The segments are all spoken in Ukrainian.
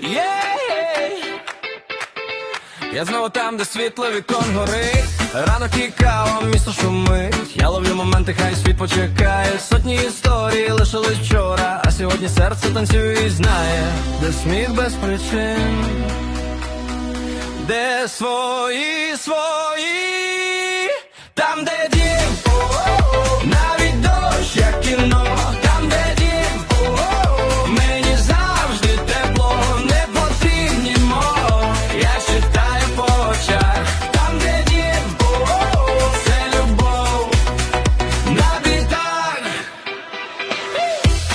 Я знову там, де світло вікон горить. Ранок і кава, місто шумить. Я ловлю моменти, хай світ почекає. Сотні історій лишились вчора А сьогодні серце танцює і знає Де сміх без причин. Де свої свої Там, де дім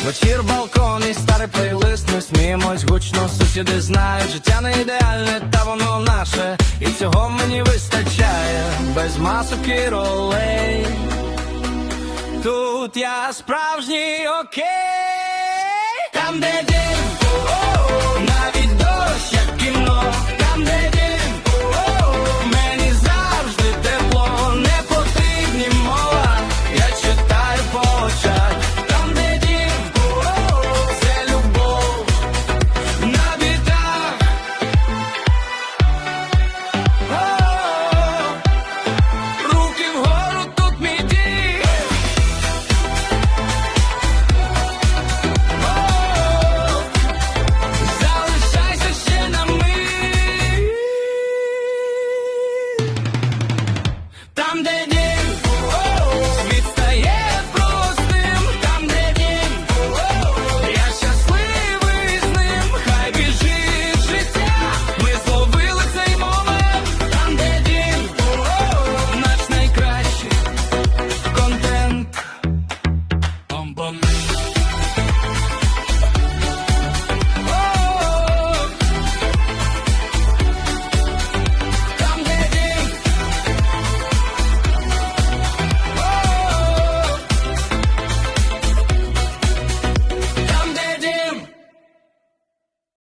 Вечір, балкон і старий плейлист. Ми сміємось гучно, сусіди знають Життя не ідеальне, та воно наше. І цього мені вистачає Без масок і ролей. Тут я справжній окей. Там, де Там, де дім,